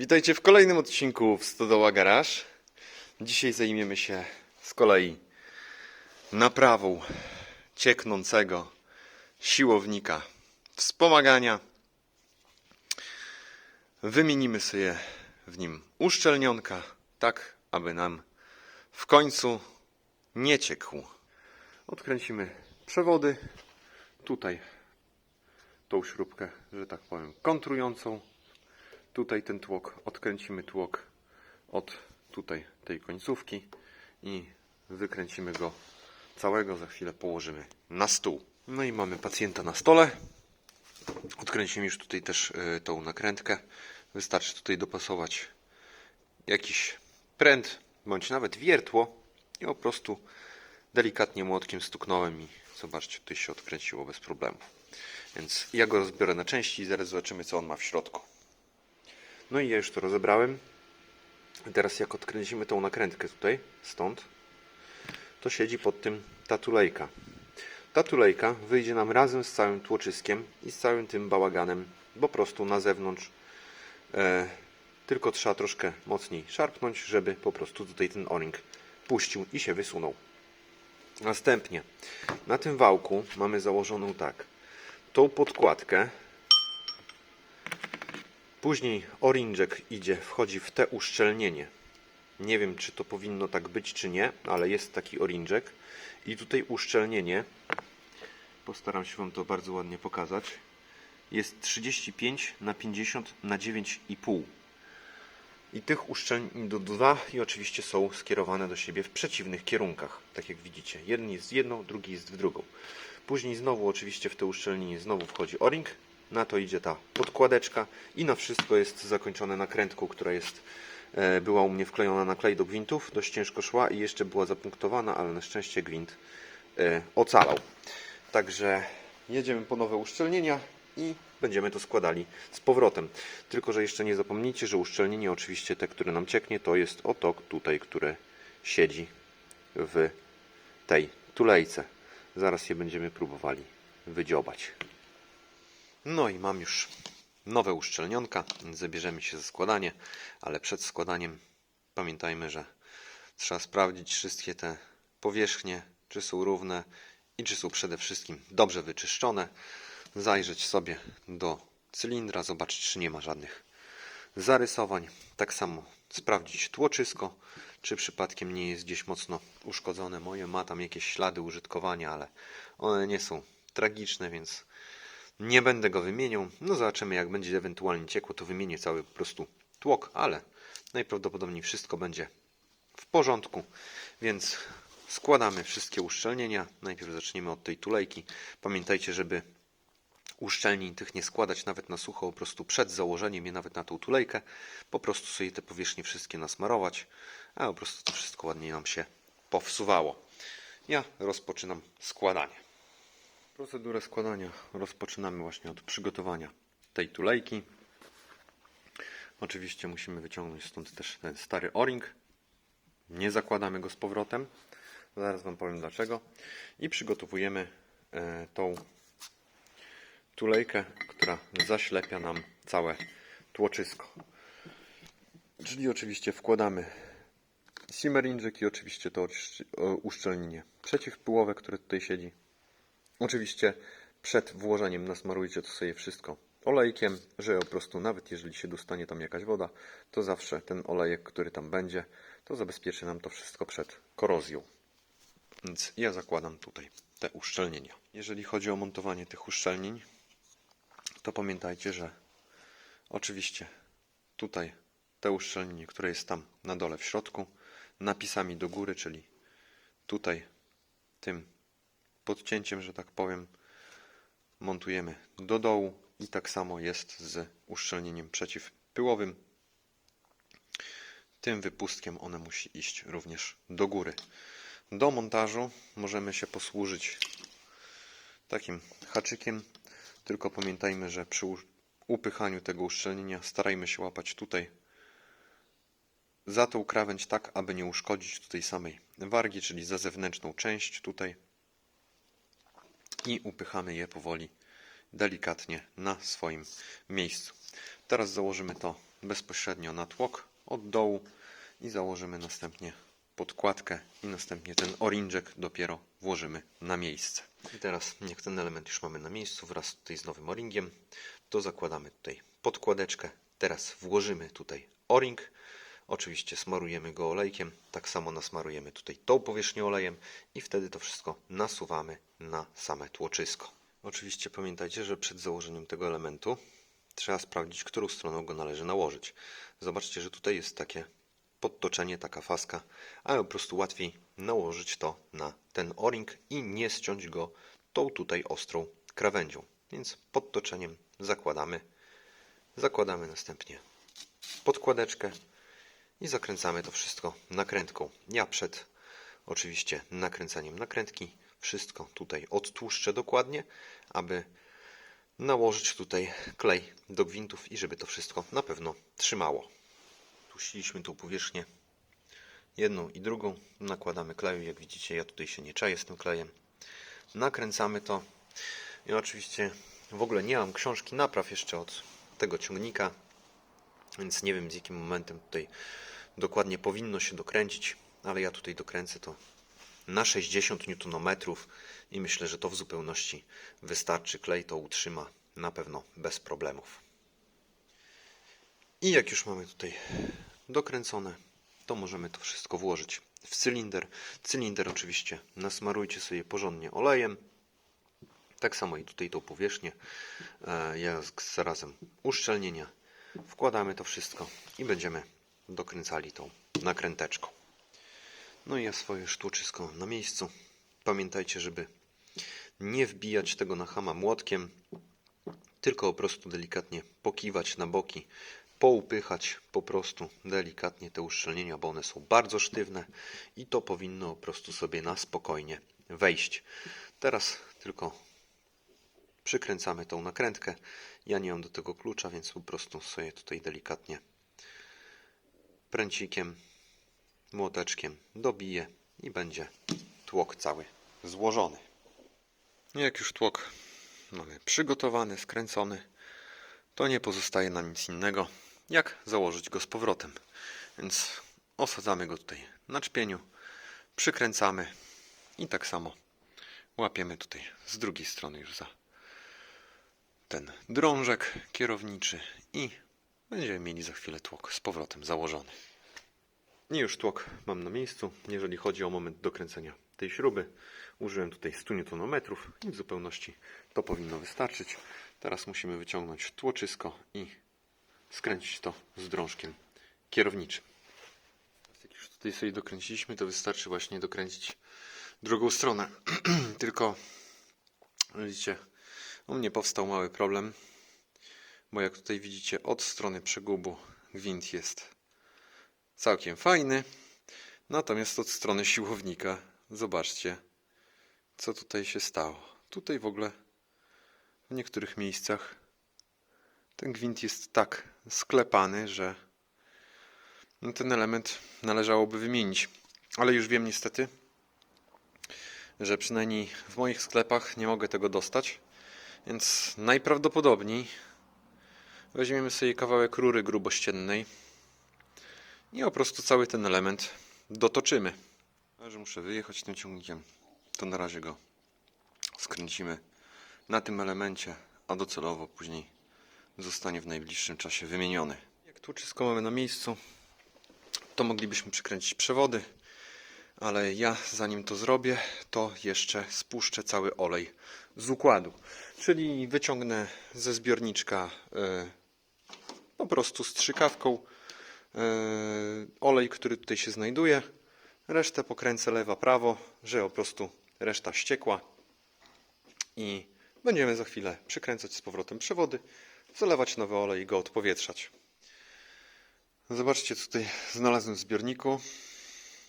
Witajcie w kolejnym odcinku w Stodoła Garage. Dzisiaj zajmiemy się z kolei naprawą cieknącego siłownika wspomagania. Wymienimy sobie w nim uszczelnionka, tak aby nam w końcu nie ciekł. Odkręcimy przewody. Tutaj tą śrubkę, że tak powiem, kontrującą. Tutaj ten tłok, odkręcimy tłok od tutaj tej końcówki i wykręcimy go całego. Za chwilę położymy na stół. No i mamy pacjenta na stole. Odkręcimy już tutaj też y, tą nakrętkę. Wystarczy tutaj dopasować jakiś pręt bądź nawet wiertło i po prostu delikatnie młotkiem stuknąłem i zobaczcie, tutaj się odkręciło bez problemu. Więc ja go rozbiorę na części i zaraz zobaczymy, co on ma w środku. No i ja już to rozebrałem. Teraz jak odkręcimy tą nakrętkę tutaj, stąd, to siedzi pod tym ta tulejka. Ta tulejka wyjdzie nam razem z całym tłoczyskiem i z całym tym bałaganem po prostu na zewnątrz. E, tylko trzeba troszkę mocniej szarpnąć, żeby po prostu tutaj ten o-ring puścił i się wysunął. Następnie na tym wałku mamy założoną tak tą podkładkę. Później orinczek idzie, wchodzi w te uszczelnienie. Nie wiem, czy to powinno tak być, czy nie, ale jest taki orinczek. I tutaj uszczelnienie, postaram się Wam to bardzo ładnie pokazać, jest 35 na 50 na 9,5. I tych uszczelnień do dwa i oczywiście są skierowane do siebie w przeciwnych kierunkach. Tak jak widzicie. Jeden jest w jedną, drugi jest w drugą. Później znowu oczywiście w te uszczelnienie znowu wchodzi o-ring. Na to idzie ta podkładeczka i na wszystko jest zakończone nakrętką, która jest e, była u mnie wklejona na klej do gwintów. Dość ciężko szła i jeszcze była zapunktowana, ale na szczęście gwint e, ocalał. Także jedziemy po nowe uszczelnienia i będziemy to składali z powrotem. Tylko, że jeszcze nie zapomnijcie, że uszczelnienie oczywiście te, które nam cieknie, to jest oto tutaj, które siedzi w tej tulejce. Zaraz je będziemy próbowali wydziobać. No i mam już nowe uszczelnionka, więc zabierzemy się za składanie, ale przed składaniem pamiętajmy, że trzeba sprawdzić wszystkie te powierzchnie, czy są równe i czy są przede wszystkim dobrze wyczyszczone. Zajrzeć sobie do cylindra, zobaczyć, czy nie ma żadnych zarysowań. Tak samo sprawdzić tłoczysko, czy przypadkiem nie jest gdzieś mocno uszkodzone. Moje ma tam jakieś ślady użytkowania, ale one nie są tragiczne, więc nie będę go wymieniał. No zobaczymy, jak będzie ewentualnie ciekło, to wymienię cały po prostu tłok, ale najprawdopodobniej wszystko będzie w porządku, więc składamy wszystkie uszczelnienia. Najpierw zaczniemy od tej tulejki. Pamiętajcie, żeby uszczelnień tych nie składać nawet na sucho, po prostu przed założeniem je nawet na tą tulejkę, po prostu sobie te powierzchnie wszystkie nasmarować, a po prostu to wszystko ładnie nam się powsuwało. Ja rozpoczynam składanie. Procedurę składania rozpoczynamy właśnie od przygotowania tej tulejki. Oczywiście musimy wyciągnąć stąd też ten stary o-ring. Nie zakładamy go z powrotem. Zaraz Wam powiem dlaczego. I przygotowujemy e, tą tulejkę, która zaślepia nam całe tłoczysko. Czyli oczywiście wkładamy simmerinczyk i oczywiście to uszczelnienie przeciwpyłowe, które tutaj siedzi. Oczywiście przed włożeniem nasmarujcie to sobie wszystko olejkiem, że po prostu nawet jeżeli się dostanie tam jakaś woda, to zawsze ten olejek, który tam będzie, to zabezpieczy nam to wszystko przed korozją. Więc ja zakładam tutaj te uszczelnienia. Jeżeli chodzi o montowanie tych uszczelnień, to pamiętajcie, że oczywiście tutaj te uszczelnienie, które jest tam na dole w środku, napisami do góry, czyli tutaj tym podcięciem, że tak powiem, montujemy do dołu i tak samo jest z uszczelnieniem przeciwpyłowym. Tym wypustkiem one musi iść również do góry. Do montażu możemy się posłużyć takim haczykiem, tylko pamiętajmy, że przy upychaniu tego uszczelnienia starajmy się łapać tutaj za tą krawędź tak, aby nie uszkodzić tutaj samej wargi, czyli za zewnętrzną część tutaj i upychamy je powoli, delikatnie na swoim miejscu. Teraz założymy to bezpośrednio na tłok od dołu i założymy następnie podkładkę i następnie ten orinczek dopiero włożymy na miejsce. I teraz jak ten element już mamy na miejscu wraz tutaj z nowym o-ringiem, to zakładamy tutaj podkładeczkę. Teraz włożymy tutaj o-ring. Oczywiście smarujemy go olejkiem, tak samo nasmarujemy tutaj tą powierzchnię olejem i wtedy to wszystko nasuwamy na same tłoczysko. Oczywiście pamiętajcie, że przed założeniem tego elementu trzeba sprawdzić, którą stroną go należy nałożyć. Zobaczcie, że tutaj jest takie podtoczenie, taka faska, ale po prostu łatwiej nałożyć to na ten o-ring i nie ściąć go tą tutaj ostrą krawędzią. Więc podtoczeniem zakładamy, zakładamy następnie podkładeczkę i zakręcamy to wszystko nakrętką. Ja przed oczywiście nakręcaniem nakrętki wszystko tutaj odtłuszczę dokładnie, aby nałożyć tutaj klej do gwintów i żeby to wszystko na pewno trzymało. Tłuściliśmy tą powierzchnię jedną i drugą, nakładamy kleju, jak widzicie ja tutaj się nie czaję z tym klejem. Nakręcamy to i oczywiście w ogóle nie mam książki napraw jeszcze od tego ciągnika, więc nie wiem z jakim momentem tutaj dokładnie powinno się dokręcić, ale ja tutaj dokręcę to na 60 Nm i myślę, że to w zupełności wystarczy. Klej to utrzyma na pewno bez problemów. I jak już mamy tutaj dokręcone, to możemy to wszystko włożyć w cylinder. Cylinder oczywiście nasmarujcie sobie porządnie olejem. Tak samo i tutaj tą powierzchnię. E, Ja z zarazem uszczelnienia wkładamy to wszystko i będziemy dokręcali tą nakręteczką. No i ja swoje sztuczysko na miejscu. Pamiętajcie, żeby nie wbijać tego na hama młotkiem, tylko po prostu delikatnie pokiwać na boki, poupychać po prostu delikatnie te uszczelnienia, bo one są bardzo sztywne i to powinno po prostu sobie na spokojnie wejść. Teraz tylko przykręcamy tą nakrętkę. Ja nie mam do tego klucza, więc po prostu sobie tutaj delikatnie pręcikiem, młoteczkiem dobiję i będzie tłok cały złożony. Jak już tłok mamy przygotowany, skręcony, to nie pozostaje nam nic innego, jak założyć go z powrotem. Więc osadzamy go tutaj na czpieniu, przykręcamy i tak samo łapiemy tutaj z drugiej strony już za ten drążek kierowniczy i będziemy mieli za chwilę tłok z powrotem założony. I już tłok mam na miejscu. Jeżeli chodzi o moment dokręcenia tej śruby, użyłem tutaj 100 Nm i w zupełności to powinno wystarczyć. Teraz musimy wyciągnąć tłoczysko i skręcić to z drążkiem kierowniczym. Jak już tutaj sobie dokręciliśmy, to wystarczy właśnie dokręcić drugą stronę. Tylko widzicie, u mnie powstał mały problem, bo jak tutaj widzicie od strony przegubu gwint jest całkiem fajny, natomiast od strony siłownika zobaczcie co tutaj się stało. Tutaj w ogóle w niektórych miejscach ten gwint jest tak sklepany, że no, ten element należałoby wymienić. Ale już wiem niestety, że przynajmniej w moich sklepach nie mogę tego dostać. Więc najprawdopodobniej weźmiemy sobie kawałek rury grubościennej i po prostu cały ten element dotoczymy. Że muszę wyjechać tym ciągnikiem, to na razie go skręcimy na tym elemencie, a docelowo później zostanie w najbliższym czasie wymieniony. Jak tu wszystko mamy na miejscu, to moglibyśmy przykręcić przewody, ale ja zanim to zrobię, to jeszcze spuszczę cały olej z układu. Czyli wyciągnę ze zbiorniczka e, po prostu strzykawką e, olej, który tutaj się znajduje. Resztę pokręcę lewa, prawo, że po prostu reszta ściekła. I będziemy za chwilę przykręcać z powrotem przewody, zalewać nowy olej i go odpowietrzać. Zobaczcie, co tutaj znalazłem w zbiorniku.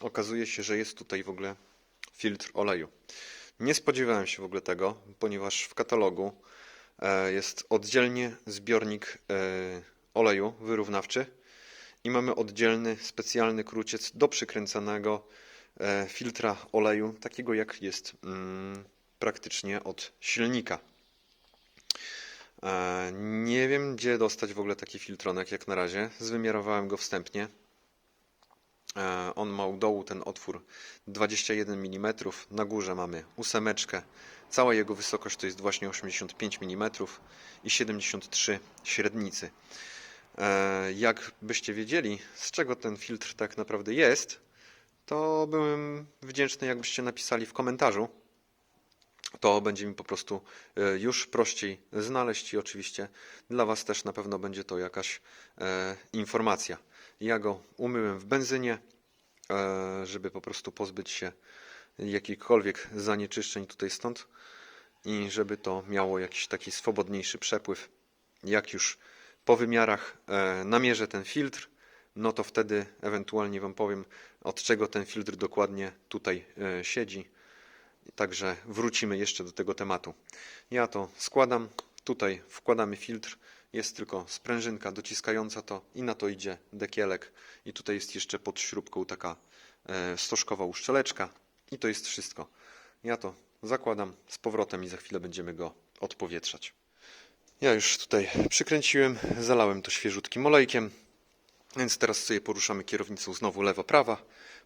Okazuje się, że jest tutaj w ogóle filtr oleju. Nie spodziewałem się w ogóle tego, ponieważ w katalogu e, jest oddzielnie zbiornik e, oleju wyrównawczy i mamy oddzielny specjalny kruciec do przykręcanego e, filtra oleju, takiego jak jest mm, praktycznie od silnika. E, nie wiem, gdzie dostać w ogóle taki filtronek jak na razie. Zwymiarowałem go wstępnie. E, on ma u dołu ten otwór 21 mm, na górze mamy ósemeczkę. Cała jego wysokość to jest właśnie 85 mm i 73 średnicy. E, Jak byście wiedzieli, z czego ten filtr tak naprawdę jest, to byłem wdzięczny, jakbyście napisali w komentarzu. To będzie mi po prostu e, już prościej znaleźć i oczywiście dla Was też na pewno będzie to jakaś e, informacja. Ja go umyłem w benzynie, żeby po prostu pozbyć się jakichkolwiek zanieczyszczeń tutaj stąd i żeby to miało jakiś taki swobodniejszy przepływ. Jak już po wymiarach e, namierzę ten filtr, no to wtedy ewentualnie Wam powiem, od czego ten filtr dokładnie tutaj e, siedzi. Także wrócimy jeszcze do tego tematu. Ja to składam, tutaj wkładamy filtr, jest tylko sprężynka dociskająca to i na to idzie dekielek i tutaj jest jeszcze pod śrubką taka e, stożkowa uszczeleczka i to jest wszystko. Ja to zakładam z powrotem i za chwilę będziemy go odpowietrzać. Ja już tutaj przykręciłem, zalałem to świeżutkim olejkiem, więc teraz sobie poruszamy kierownicą znowu lewa-prawa.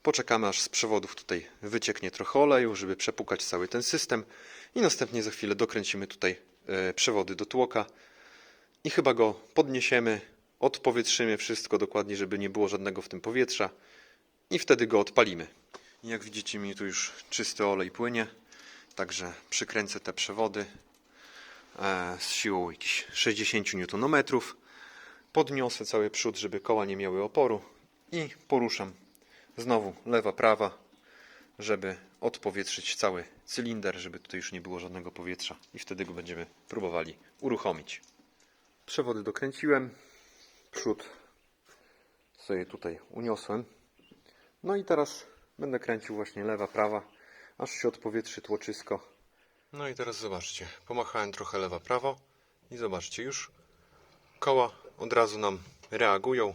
Poczekamy aż z przewodów tutaj wycieknie trochę oleju, żeby przepukać cały ten system i następnie za chwilę dokręcimy tutaj e, przewody do tłoka i chyba go podniesiemy, odpowietrzymy wszystko dokładnie, żeby nie było żadnego w tym powietrza i wtedy go odpalimy. Jak widzicie mi tu już czysty olej płynie, także przykręcę te przewody z siłą jakichś 60 Nm. Podniosę cały przód, żeby koła nie miały oporu i poruszam znowu lewa, prawa, żeby odpowietrzyć cały cylinder, żeby tutaj już nie było żadnego powietrza i wtedy go będziemy próbowali uruchomić. Przewody dokręciłem, przód sobie tutaj uniosłem. No i teraz będę kręcił właśnie lewa, prawa, aż się odpowietrzy tłoczysko. No i teraz zobaczcie, pomachałem trochę lewa, prawo i zobaczcie, już koła od razu nam reagują.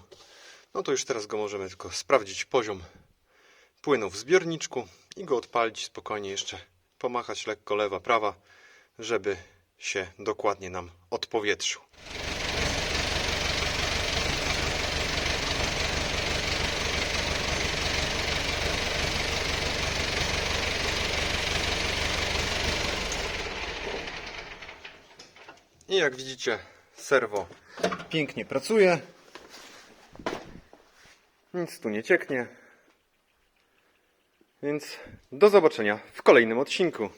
No to już teraz go możemy tylko sprawdzić poziom płynu w zbiorniczku i go odpalić spokojnie jeszcze pomachać lekko lewa, prawa, żeby się dokładnie nam odpowietrzył. I jak widzicie, serwo pięknie pracuje. Nic tu nie cieknie. Więc do zobaczenia w kolejnym odcinku.